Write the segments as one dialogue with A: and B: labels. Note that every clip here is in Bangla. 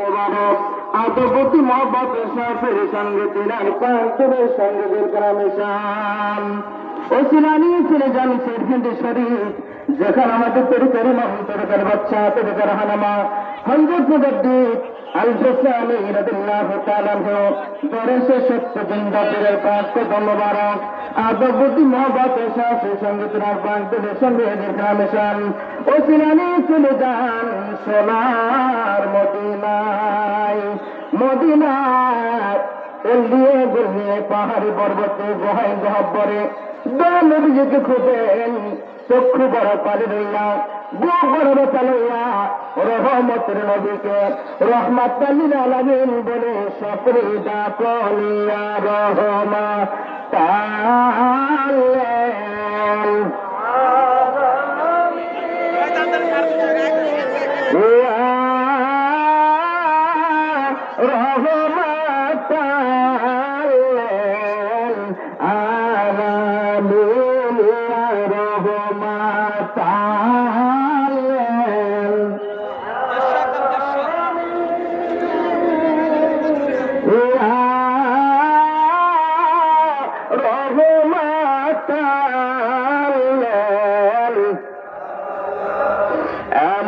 A: মোবারক আদবতি মহব্বত সাফের সঙ্গে তিনার পাঁচের সঙ্গে দিলকরা মিশান ও সিনানি ছেলে জানি সেরফিন্দি শরীফ, যেখানে আমাদের তরিকারি মহন তরিকার বাচ্চা তরিকার হানামা হজরত মুজাদ্দিদ পাহাড়ি পর্বতে গহাই গহব্বরে খুঁজেন চক্ষু বড় পালি রইয়া গো বড় চালইয়া রহমতের নবীকে রহমত আলামিন বলে সকলে ডাকলিয়া রহমা তালেন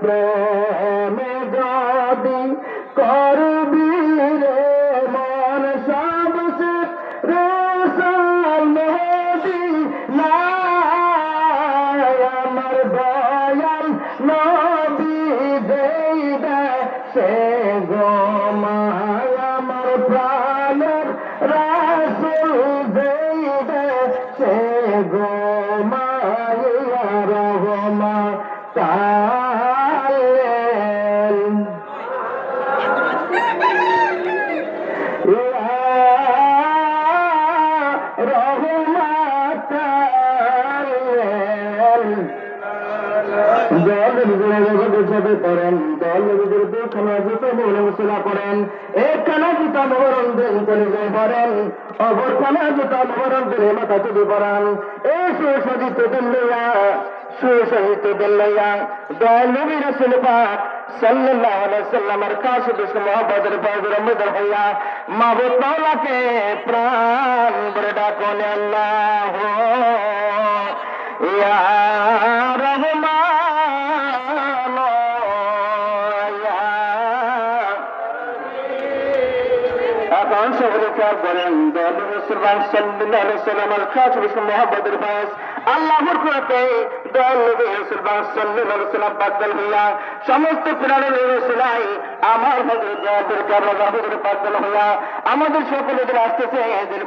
A: প্রেমে যদি করবি রে মন সব সে রেসাল মেহেদি আমার দয়াল নবী দেই দে সে গোমায় দুখানা জুতো মোহলা করেন একখানা জুতা মোহরণ দিন পরিচয় করেন অপরখানা জুতা মোহরণ দিনে মাথা তুলি পড়ান এই সুসজ্জিত দিল্লিয়া সুসহিত দিল্লিয়া দল নবী রসুল সাল্লাল্লাহু আলাইহি সাল্লামের কাছে হইয়া মাহবুব প্রাণ ডাকুন আল্লাহ ইয়া সমস্ত আমাদের সকলেদের আসতেছে এদের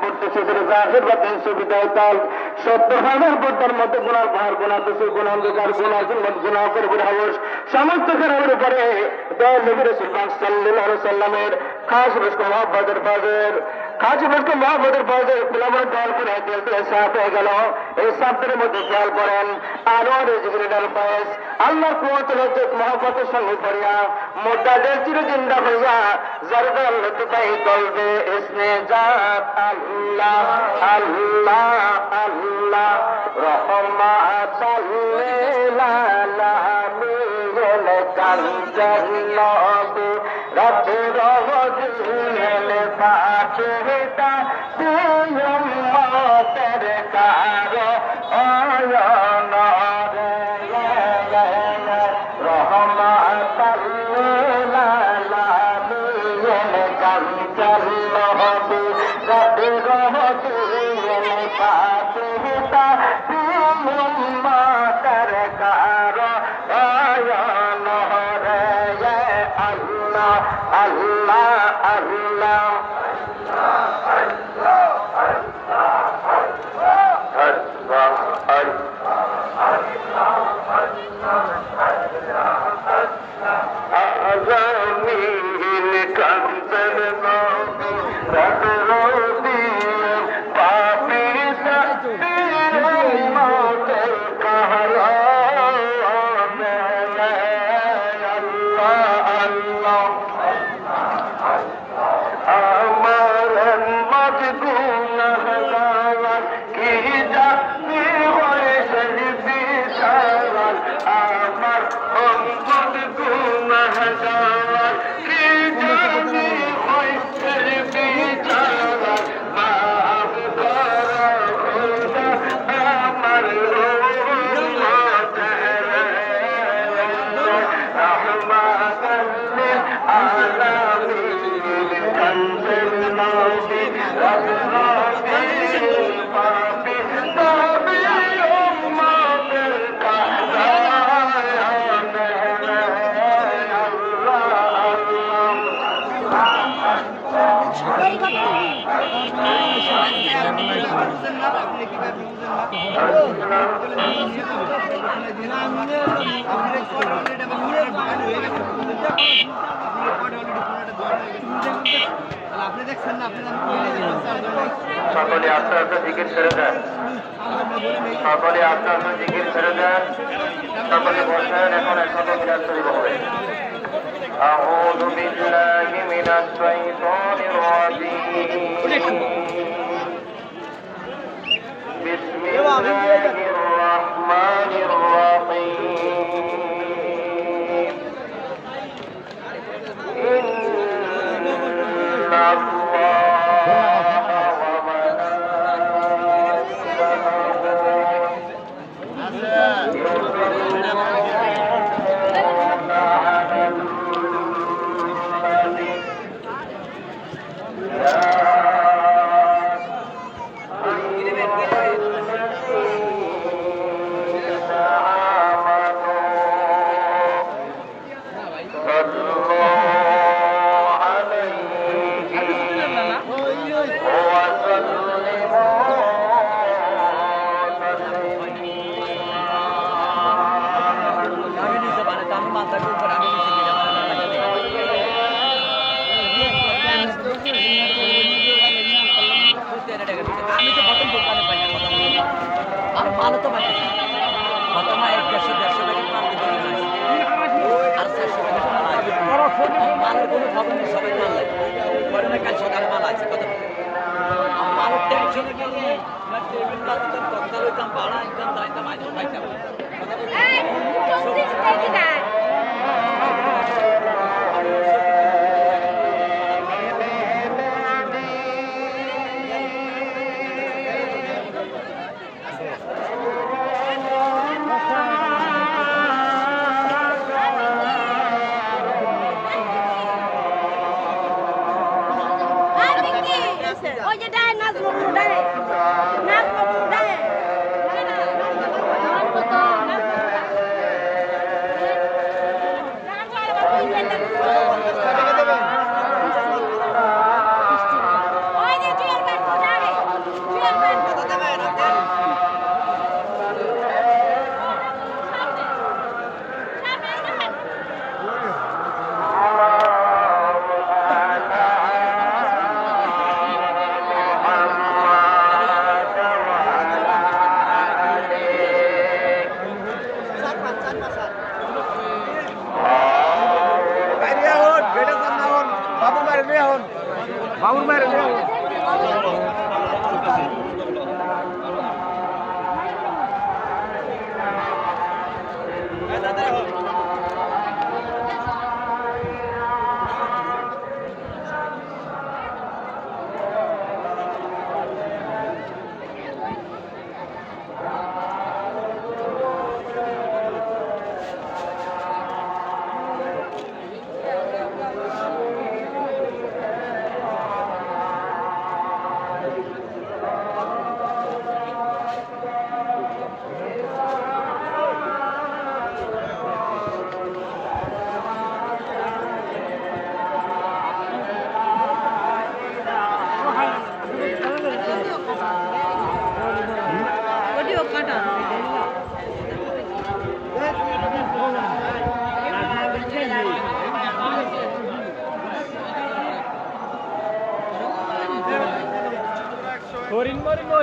A: হাজার পদ্মার মধ্যে গুণার পাহাড় গুণা দুশো গুণা অন্ধকার গুণা জুম্মত গুণা সমস্ত খেলার উপরে দল নবী রসুলবান সাল্লাহ সাল্লামের খাস রসক মহাব্বতের বাজের খাস রসক মহাব্বতের বাজের ফুলামের দল করে দিয়ে সাফ হয়ে গেল। এই সাপের মধ্যে খেয়াল করেন রেজিগিরি ডাল পায়েস আল্লাহর কুয়াত লজ্জত মহাব্বতের সঙ্গে পড়িয়া মোদ্দাদের চিরজিন্দা হইয়া জরদাল লতুকাই কলবে ইসনে জাত আল্লাহ আল্লাহ আল্লাহ। রহমাত আল্লাহ নবী রব রহদিন বাঁচে আল্লাহ আল্লাহ সকলে আস্তে আস্তে জিকির ছেড়ে দেন সকলে আস্তে আস্তে জিকির ছেড়ে দেন সকলে বসেন এখন একসাথে মিলাদ শরীফ হবে أعوذ بالله من الشيطان الرجيم
B: আর মালও তো পাই প্রথম এক দেড়শো দেড়শো টাকা মাল দিতে আর চারশো টাকা মালের কোনো খবর নেই, সবাই মাল লাগে পরে না কাল সকালে মাল আছে আর মালের টেনশনে গেলে টেবিল লাগতাম কথা হইতাম ভাড়া ইনকাম দাইতাম আজ পাইতাম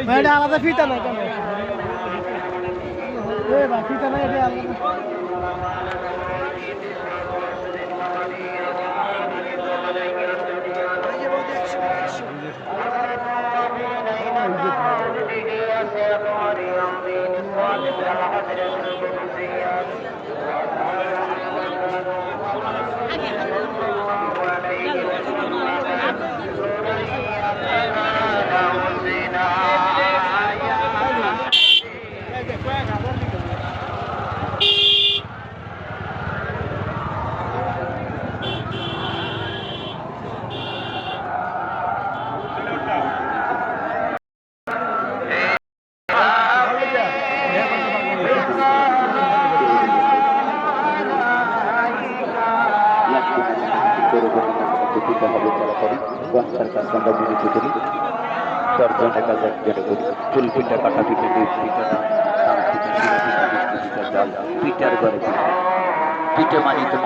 A: এটা আলাদা ফিতা নাই কেন? ফিতা নাই এটা আলাদা।
C: দিতে হবে তাড়াতাড়ি বাচ্চার কাছে আমরা বিরতি করি দশজনের করি পিঠা কাটা পিঠে পিঠা পিঠা মানি তো